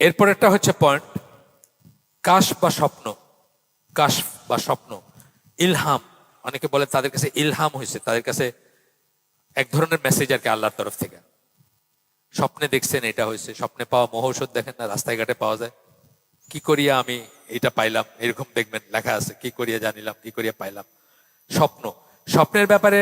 এরপর একটা হচ্ছে পয়েন্ট কাশ বা স্বপ্ন, কাশ বা স্বপ্ন, ইলহাম। অনেকে বলে তাদের কাছে ইলহাম হয়েছে, তাদের কাছে এক ধরনের মেসেজ আর কি আল্লাহর তরফ থেকে। স্বপ্নে দেখছেন এটা হয়েছে, স্বপ্নে পাওয়া মহৌষধ দেখেন না রাস্তায় ঘাটে পাওয়া যায়। কি করিয়া আমি এটা পাইলাম? এরকম দেখবেন, লেখা আছে, কি করিয়া জানিলাম, কি করিয়া পাইলাম। স্বপ্ন, স্বপ্নের ব্যাপারে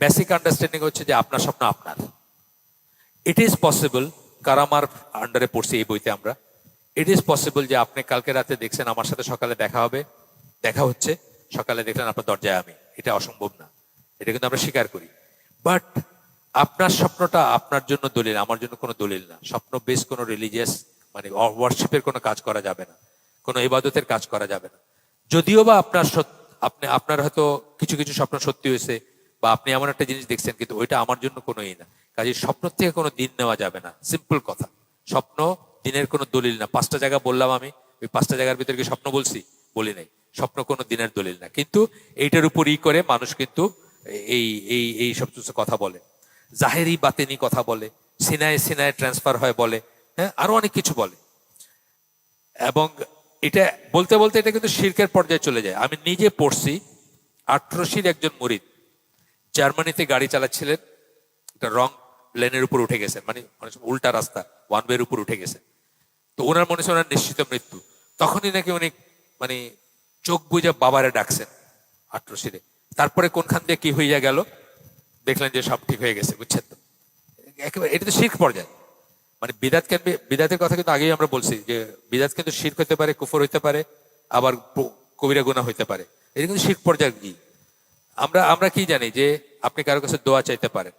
বেসিক আন্ডারস্ট্যান্ডিং হচ্ছে যে আপনার স্বপ্ন আপনার। ইট ইজ পসিবল কারামার আন্ডারে পড়ছি এই বইতে আমরা। ইট ইজ পসিবল যে আপনি কালকে রাতে দেখছেন, আমার সাথে সকালে দেখা হবে। দেখা হচ্ছে, সকালে দেখলেন আপনার দরজায় আমি। এটা অসম্ভব না। এটা কিন্তু আমরা স্বীকার করি। বাট আপনার স্বপ্নটা আপনার জন্য দলিল, আমার জন্য কোনো দলিল না। স্বপ্ন বেশ কোনো রিলিজিয়াস মানে ওয়ার্শিপের কোনো কাজ করা যাবে না। কোনো ইবাদতের কাজ করা যাবে না। যদিও বা আপনার আপনি আপনার হয়তো কিছু কিছু স্বপ্ন সত্যি হয়েছে বা আপনি এমন একটা জিনিস দেখছেন, কিন্তু ওইটা আমার জন্য কোনো ই না। কাজে স্বপ্ন থেকে কোনো দিন নেওয়া যাবে না। সিম্পল কথা। স্বপ্ন দিনের কোনো দলিল না। পাঁচটা জায়গা বললাম আমি। ওই পাঁচটা জায়গার ভিতরে কি স্বপ্ন বলছি? বলি নাই। স্বপ্ন কোনো দিনের দলিল না। কিন্তু এইটার উপর ই করে মানুষ কিন্তু এই এই এই সব কথা বলে। জাহেরি বাতেনি কথা বলে। সিনায় সিনায় ট্রান্সফার হয় বলে। হ্যাঁ আরও অনেক কিছু বলে। এবং এটা বলতে বলতে এটা কিন্তু শির্কের পর্যায়ে চলে যায়। আমি নিজে পড়ছি। আট্রসির একজন মুরিদ। জার্মানিতে গাড়ি চালাচ্ছিলেন, একটা রং লেনের উপর উঠে গেছেন মানে অনেক সময় উল্টা রাস্তা ওয়ান ওয়ের উপর উঠে গেছেন তো ওনার মনে হচ্ছে ওনার নিশ্চিত মৃত্যু। তখনই নাকি উনি মানে চোখ বুঝে বাবারে ডাকছেন আট্রসিরে তারপরে কোনখান দিয়ে কি হইয়া গেল, দেখলেন যে সব ঠিক হয়ে গেছে, বুঝছেন তো? একেবারে, এটা তো শির্ক পর্যায়ে। মানে বিদাত কেন, বিদাতের কথা কিন্তু আগেই আমরা বলছি, যে বিদাত কিন্তু শির্ক হতে পারে, কুফর হতে পারে, আবার কবিরা গুণা হইতে পারে। এটা কিন্তু শির্ক পর্যায়ে কি? আমরা আমরা কি জানি যে আপনি কারও কাছে দোয়া চাইতে পারেন,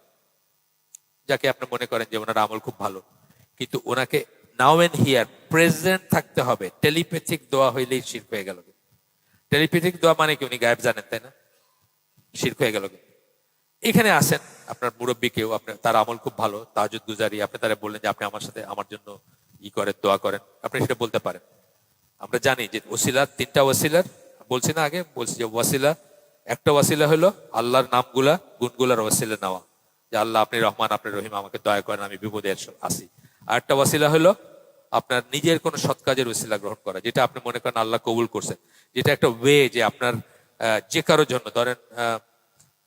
যাকে আপনি মনে করেন যে ওনার আমল খুব ভালো। কিন্তু ওনাকে নাও এন্ড হিয়ার প্রেজেন্ট থাকতে হবে। টেলিপ্যাথিক দোয়া হইলেই শির্ক হয়ে গেল টেলিপ্যাথিক দোয়া মানে কি? উনি গায়েব জানেন, তাই না? শির্ক হয়ে গেল এখানে আসেন, আপনার মুরব্বী কেউ আপনার তার আমল খুব ভালো তাজুদ গুজারি আপনি তারা বললেন যে আপনি আমার সাথে আমার জন্য ই করেন, দোয়া করেন। আপনি সেটা বলতে পারেন। আমরা জানি যে ওসিলা তিনটা ওসিলার, বলছি না আগে, বলছি যে ওয়াসিলা একটা ওয়াসিলা হলো আল্লাহর নামগুলা গুনগুলার ওয়াসিলা নেওয়া। যে আল্লাহ আপনি রহমান, আপনি রহিম, আমাকে দয়া করেন, আমি বিপদে আস- আর একটা ওয়াসিলা হলো আপনার নিজের কোনো সৎ কাজের ওসিলা গ্রহণ করা, যেটা আপনি মনে করেন আল্লাহ কবুল করছেন যেটা একটা ওয়ে যে আপনার যে কারোর জন্য, ধরেন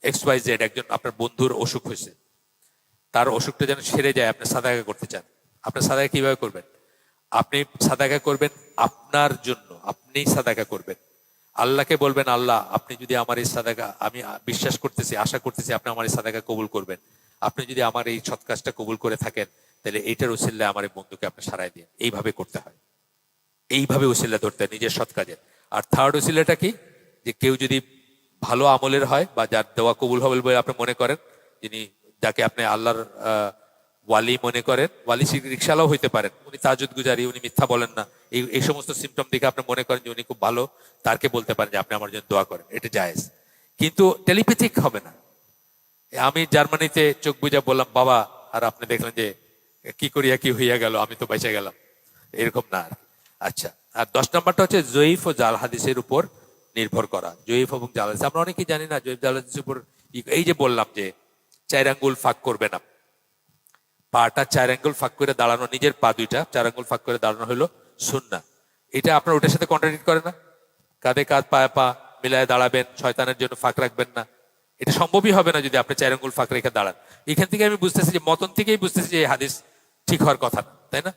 এক্স ওয়াই জেড একজন আপনার বন্ধুর অসুখ হয়েছে। তার অসুখটা যেন সেরে যায়, আপনি সাদাকা করতে চান। আপনি সাদাকা কীভাবে করবেন? আপনি সাদাকা করবেন আপনার জন্য, আপনি সাদাকা করবেন। আল্লাহকে বলবেন আল্লাহ আপনি যদি আমার এই সাদাকা আমি বিশ্বাস করতেছি আশা করতেছি আপনি আমার এই সাদাকা কবুল করবেন। আপনি যদি আমার এই সৎ কাজটা কবুল করে থাকেন তাহলে এইটার উচিল্লে আমার এই বন্ধুকে আপনি সারাই দিন। এইভাবে করতে হয়। এইভাবে উসিল্লা ধরতে হয় নিজের সৎ কাজে। আর থার্ড উসিলাটা কি? যে কেউ যদি ভালো আমলের হয় বা যার দেওয়া কবুল হবে বলে আপনি মনে করেন যিনি যাকে আপনি আল্লাহর আহ, ওয়ালি মনে করেন, ওয়ালি রিক্সালাও হইতে পারেন। উনি তাজুদ গুজারি, উনি মিথ্যা বলেন না। এই এই সমস্ত সিমটম দেখে আপনি মনে করেন যে উনি খুব ভালো, তারকে বলতে পারেন যে আপনি আমার জন্য দোয়া করেন, এটা জায়েজ। কিন্তু টেলিপ্যাথিক হবে না। আমি জার্মানিতে চোখ বুঝা বললাম, বাবা, আর আপনি দেখলেন যে কি করিয়া কি হইয়া গেল, আমি তো বেঁচে গেলাম। এরকম না আচ্ছা আর দশ নম্বরটা হচ্ছে জয়ীফ ও জাল হাদিসের উপর নির্ভর করা। জয়ীফ এবং জাল হাদিস, আমরা অনেকেই জানি না, জয়ীফ জাল হাদিসের উপর এই যে বললাম যে চাইরাঙ্গুল ফাঁক করবে না। পাটা চার আঙ্গুল ফাঁক করে দাঁড়ানো, নিজের পা দুইটা চার আঙ্গুল ফাঁক করে দাঁড়ানো হলো সুন্না এটা আপনার ওটার সাথে কন্ট্রাডিক্ট করে না? কাঁধে কাঁধ, পায়ে পা মিলায় দাঁড়াবেন, শয়তানের জন্য ফাঁক রাখবেন না। এটা সম্ভবই হবে না যদি আপনি চার আঙ্গুল ফাঁক রেখে দাঁড়ান। এখান থেকে আমি বুঝতেছি যে, মতন থেকেই বুঝতেছি যে হাদিস ঠিক হওয়ার কথা না তাই না?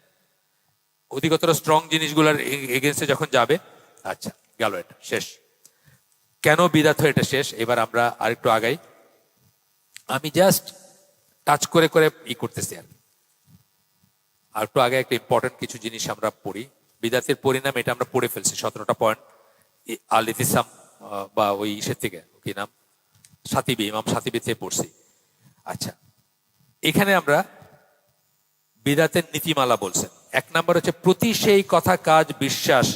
অধিকতর স্ট্রং জিনিসগুলোর এগেনস্টে যখন যাবে আচ্ছা গেল এটা, শেষ। কেন বিদাত এটা শেষ? এবার আমরা আরেকটু আগাই। আমি জাস্ট টাচ করে করে ই করতেছি আর একটু আগে একটা ইম্পর্টেন্ট কিছু জিনিস আমরা পড়ি। বিদাতের পরিণাম এটা আমরা পড়ে ফেলছি, সতেরোটা পয়েন্ট আল ইতিসাম বা ওই ইসের থেকে, কি নাম? সাতিবি ইমাম সাতিবি থেকে পড়ছি। আচ্ছা এখানে আমরা বিদাতের নীতিমালা বলছেন। এক নম্বর হচ্ছে, প্রতি সেই কথা কাজ বিশ্বাস,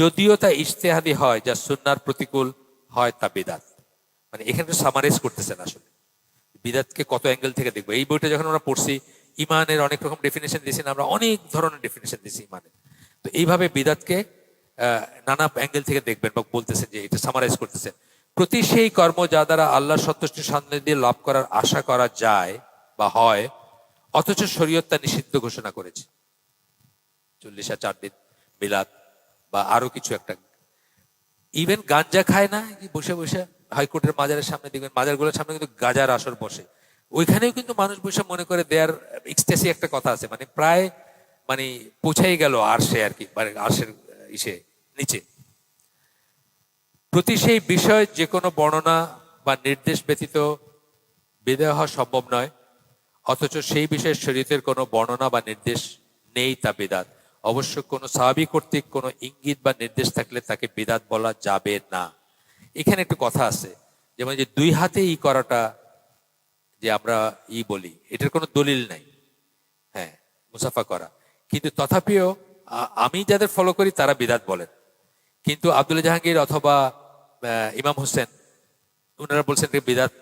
যদিও তা ইজতেহাদি হয়, যা সুন্নার প্রতিকূল হয় তা বিদাত। মানে এখানে সামারাইজ করতেছেন আসলে। বিদাতকে কত অ্যাঙ্গেল থেকে দেখব? এই বইটা যখন আমরা পড়ছি, ইমানের অনেক রকম ডেফিনেশন দিয়েছি আমরা অনেক ধরনের ডেফিনেশন দিয়েছি ইমানের। তো এইভাবে বিদাতকে নানা অ্যাঙ্গেল থেকে দেখবেন বা বলতেছেন যে এটা সামারাইজ করতেছেন। প্রতি সেই কর্ম যা দ্বারা আল্লাহর সন্তুষ্টি সান্নিধ্য লাভ করার আশা করা যায় বা হয়, অথচ শরীয়ত তা নিষিদ্ধ ঘোষণা করেছে। চল্লিশ আর চার দিন মিলাদ বা আরও কিছু একটা। ইভেন গাঞ্জা খায় না বসে বসে? হাইকোর্টের মাজারের সামনে দেখবেন, মাজারগুলোর সামনে কিন্তু গাজার আসর বসে। ওইখানেও কিন্তু মানুষ বসে মনে করে দেয়ার এক্সটেসি একটা কথা আছে মানে প্রায় মানে পৌঁছাই গেল আরশে আর কি মানে আরশের ইসে, নিচে। প্রতি সেই বিষয় যে কোনো বর্ণনা বা নির্দেশ ব্যতীত বিদায় হওয়া সম্ভব নয়, অথচ সেই বিষয়ে শরীয়তের কোনো বর্ণনা বা নির্দেশ নেই তা বেদাত। অবশ্য কোনো সাহাবি কর্তৃক কোনো ইঙ্গিত বা নির্দেশ থাকলে তাকে বেদাত বলা যাবে না। এখানে একটু কথা আছে যেমন যে দুই হাতে ই করাটা যে আমরা ই বলি এটার কোনো দলিল নাই। হ্যাঁ মুসাফা করা। কিন্তু তথাপিও আমি যাদের ফলো করি তারা বিদাত বলেন। কিন্তু আব্দুল জাহাঙ্গীর অথবা ইমাম হোসেন ওনারা বলছেন বিদাত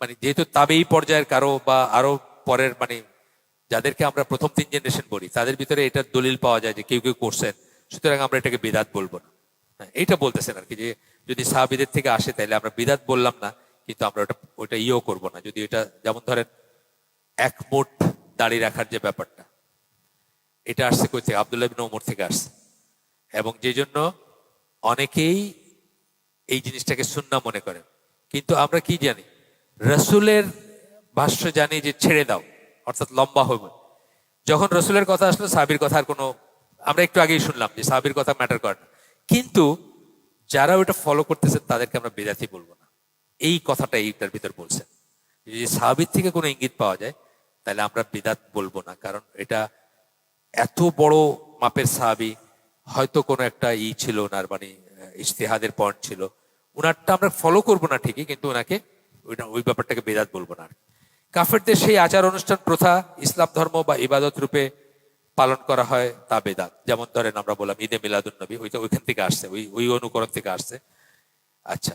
মানে যেহেতু তাবেই পর্যায়ের কারও বা আরও পরের মানে যাদেরকে আমরা প্রথম তিন জেনারেশন বলি তাদের ভিতরে এটার দলিল পাওয়া যায় যে কেউ কেউ করছেন সুতরাং আমরা এটাকে বিদাত বলব না। হ্যাঁ, এইটা বলতেছেন আর কি যে যদি সাহাবিদের থেকে আসে তাহলে আমরা বিদাত বললাম না, কিন্তু আমরা ওটা ওটা ইয়েও করব না। যদি এটা, যেমন ধরেন, এক মুঠ দাড়ি রাখার যে ব্যাপারটা, এটা আসছে কই থেকে? আবদুল্লাহ বিন ওমর থেকে আসছে। এবং যে জন্য অনেকেই এই জিনিসটাকে সুন্না মনে করেন। কিন্তু আমরা কি জানি? রসুলের ভাষ্য জানি যে ছেড়ে দাও, অর্থাৎ লম্বা হবে। যখন রসুলের কথা আসলো সাবির কথা আর কোনো, আমরা একটু আগেই শুনলাম যে সাবির কথা ম্যাটার করে না। কিন্তু যারা ওটা ফলো করতেছে, তাদেরকে আমরা বেদাতি বলব না। এই কথাটা এইটার ভিতর বলছেন। যদি সাহাবির থেকে কোনো ইঙ্গিত পাওয়া যায়, তাহলে আমরা বিদাত বলব না, কারণ এটা এত বড় মাপের সাহাবি, হয়তো কোনো একটা ই ছিল ওনার মানে ইশতেহাদের পয়েন্ট ছিল। ওনারটা আমরা ফলো করব না ঠিকই, কিন্তু ওনাকে ওইটা, ওই ব্যাপারটাকে বেদাত বলব না। কাফেরদের সেই আচার অনুষ্ঠান প্রথা, ইসলাম ধর্ম বা ইবাদত রূপে পালন করা হয় তা বেদাত। যেমন ধরেন আমরা বললাম ঈদে মিলাদুন নবী, ওইটা ওইখান থেকে আসছে, ওই ওই অনুকরণ থেকে আসছে। আচ্ছা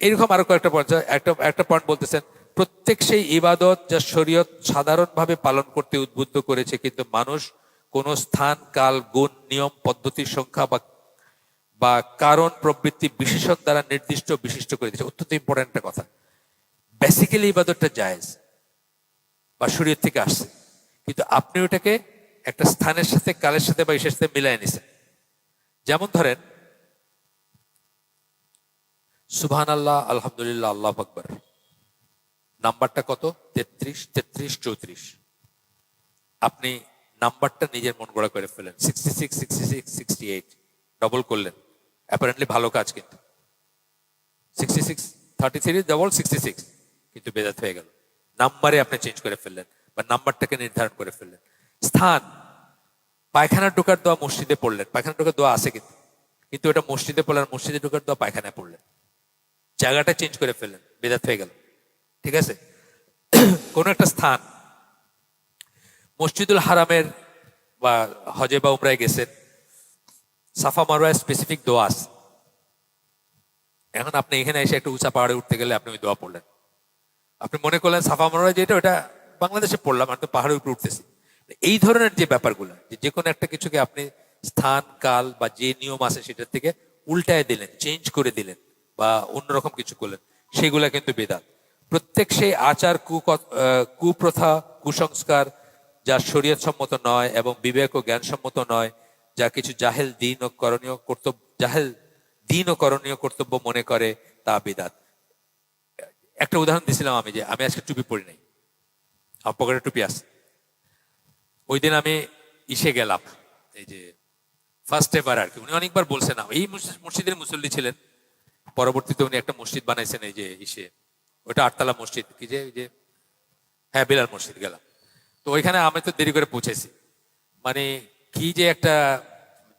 এরকম আরও কয়েকটা পয়েন্ট একটা একটা পয়েন্ট বলতেছেন, প্রত্যেক সেই ইবাদত যা শরীয়ত সাধারণভাবে পালন করতে উদ্বুদ্ধ করেছে, কিন্তু মানুষ কোন স্থান, কাল, গুণ, নিয়ম, পদ্ধতির সংখ্যা বা বা কারণ, প্রবৃত্তি, বিশেষণ দ্বারা নির্দিষ্ট, বিশিষ্ট করে দিয়েছে। অত্যন্ত ইম্পর্টেন্ট একটা কথা। বেসিক্যালি ইবাদতটা জায়েজ বা শরীয়ত থেকে আসছে। কিন্তু আপনি ওটাকে একটা স্থানের সাথে, কালের সাথে বা ইসের সাথে মিলাই নিছেন যেমন ধরেন সুবহান আল্লাহ আলহামদুলিল্লাহ, আল্লাহ আকবর। নাম্বারটা কত? তেত্রিশ তেত্রিশ, চৌত্রিশ। আপনি নাম্বারটা নিজের মন গড়া করে ফেলেন। Sixty six sixty six sixty eight double করলেন। অ্যাপারেন্টলি ভালো কাজ কিন্তু। Sixty six thirty three double sixty six কিন্তু বেদাত হয়ে গেল। নাম্বারে আপনি চেঞ্জ করে ফেললেন বা নাম্বারটাকে নির্ধারণ করে ফেললেন। স্থান। পায়খানা ঢোকার দোয়া মসজিদে পড়লেন। পায়খানা ঢোকার দোয়া আছে কিন্তু। কিন্তু এটা মসজিদে পড়লেন, মসজিদে ঢোকার দোয়া পায়খানায় পড়লেন। জায়গাটা চেঞ্জ করে ফেললেন, বেদাত হয়ে গেল। ঠিক আছে? কোন একটা স্থান, মসজিদুল হারামের বা হজে বা উমরায় গেছেন, সাফা মারোয়া স্পেসিফিক দোয়া আছে। এখন আপনি এখানে এসে একটু উঁচা পাহাড়ে উঠতে গেলে আপনি ওই দোয়া পড়লেন। আপনি মনে করলেন সাফা মারোয়া যেটা, ওটা বাংলাদেশে পড়লাম, আমি তো পাহাড়ের উপরে উঠতেছি। এই ধরনের যে ব্যাপারগুলো, যে কোনো একটা কিছুকে আপনি স্থান, কাল বা যে নিয়ম আছে সেটার থেকে উল্টায় দিলেন চেঞ্জ করে দিলেন বা অন্যরকম কিছু করলেন, সেগুলা কিন্তু বেদাত। প্রত্যেক সেই আচার কুপ্রথা, কুসংস্কার, যা শরীয়ত সম্মত নয় এবং বিবেক ও জ্ঞান সম্মত নয়, যা কিছু জাহেল দিন ও করণীয় কর্তব্য, জাহেল দিন ও করণীয় কর্তব্য মনে করে, তা বেদাত। একটা উদাহরণ দিছিলাম আমি যে, আমি আজকে টুপি পরি নাই। আমার পকেটে টুপি আছে। ওই দিন আমি ইসে গেলাম, এই যে ফার্স্ট এবার আর কি। উনি অনেকবার বলছেন এই মসজিদের মুসল্লি ছিলেন। পরবর্তীতে উনি একটা মসজিদ বানাইছেন, এই যে ইসে। ওটা আটতলা মসজিদ, কি যে, ওই যে হ্যাঁ বিলাল মসজিদ গেলাম। তো ওইখানে আমি তো দেরি করে পৌঁছেছি। মানে কি যে একটা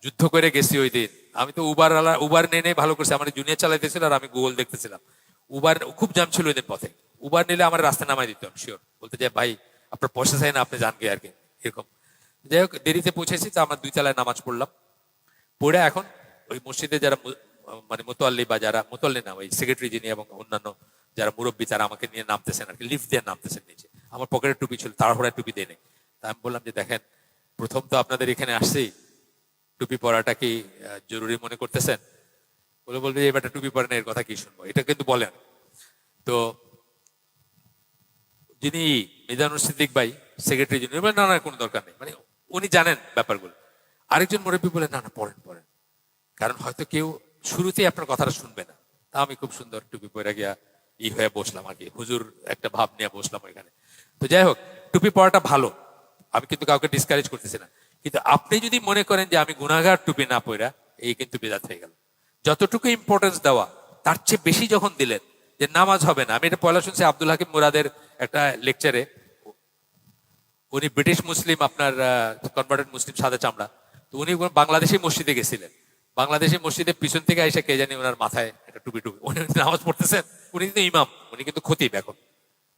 যুদ্ধ করে গেছি ওই দিন। আমি তো উবার আলা উবার নিয়ে নিয়ে ভালো করছি, আমার জুনিয়র চালাইতেছিল আর আমি গুগল দেখতেছিলাম। উবার খুব জাম ছিল ওই দিন পথে। উবার নিলে আমার রাস্তা নামাই দিতাম শিওর বলতে যে, ভাই, আপনার পয়সা চাই না, আপনি জান গে আর কি। এরকম। যাই হোক দেরিতে পৌঁছেছি, তো আমরা দুই তলায় নামাজ পড়লাম। পড়ে এখন ওই মসজিদে যারা মানে মোতোয়াল্লি বা যারা মোতোয়াল্লি না, ওই সেক্রেটারি যিনি এবং অন্যান্য যারা মুরব্বী, তারা আমাকে নিয়ে নামতেছেন আর কি লিফট দিয়ে নামতেছেন নিচে। আমার পকেটে টুপি ছিল তাড়াহুড়ায় টুপি দিয়ে নেই। তা আমি বললাম যে, দেখেন, প্রথম তো আপনাদের এখানে আসছেই টুপি পরাটা কি জরুরি মনে করতেছেন? বলে বলবে যে এবারটা টুপি পরেন এর কথা কি শুনব? এটা কিন্তু বলেন। তো যিনি মিজানুর সিদ্দিক ভাই সেক্রেটারি যিনি বললেন, না না কোনো দরকার নেই। মানে উনি জানেন ব্যাপারগুলো। আরেকজন মুরব্বী বলে না না পড়েন পড়েন। কারণ হয়তো কেউ শুরুতেই আপনার কথাটা শুনবে না। তা আমি খুব সুন্দর টুপি পরে গিয়া ই হয়ে বসলাম আর কি। হুজুর একটা ভাব নিয়ে বসলাম ওইখানে। তো যাই হোক টুপি পরাটা ভালো। আমি কিন্তু কাউকে ডিসকারেজ করতেছি না। কিন্তু আপনি যদি মনে করেন যে আমি গুণাগার টুপি না পরা এই কিন্তু বেদাত হয়ে গেল। যতটুকু ইম্পর্টেন্স দেওয়া তার চেয়ে বেশি যখন দিলেন যে নামাজ হবে না। আমি এটা পয়লা শুনছি আব্দুল হাকিম মুরাদের একটা লেকচারে উনি ব্রিটিশ মুসলিম, আপনার কনভার্টেড মুসলিম সাদা চামড়া। তো উনি বাংলাদেশি মসজিদে গেছিলেন। বাংলাদেশি মসজিদে পিছন থেকে এসে কে জানি ওনার মাথায় একটা টুপি টুপি উনি নামাজ পড়তেছেন। উনি কিন্তু ইমাম, উনি কিন্তু খতিব এখন।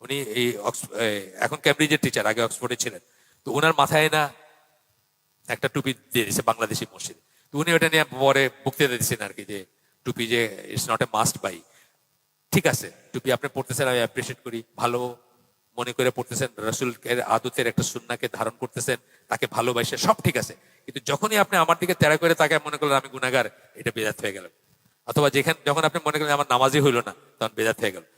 উনি এই এখন ক্যামব্রিজের টিচার আগে অক্সফোর্ডে ছিলেন। তো ওনার মাথায় না একটা টুপি দিয়ে দিছে বাংলাদেশি মসজিদে। তো উনি ওটা নিয়ে পরে বক্তৃতা দিচ্ছেন আর কি যে টুপি যে it's not a must buy ঠিক আছে, টুপি আপনি পড়তেছেন, আমি অ্যাপ্রিসিয়েট করি, ভালো মনে করে পড়তেছেন রসুল আদতের একটা সুন্নাকে ধারণ করতেছেন, তাকে ভালোবাসে, সব ঠিক আছে। কিন্তু যখনই আপনি আমার দিকে তেরা করে তাকে মনে করলেন আমি গুণাগার এটা বেদাত হয়ে গেল। অথবা যেখানে যখন আপনি মনে করেন আমার নামাজই হইল না, তখন বেদাত হয়ে গেল।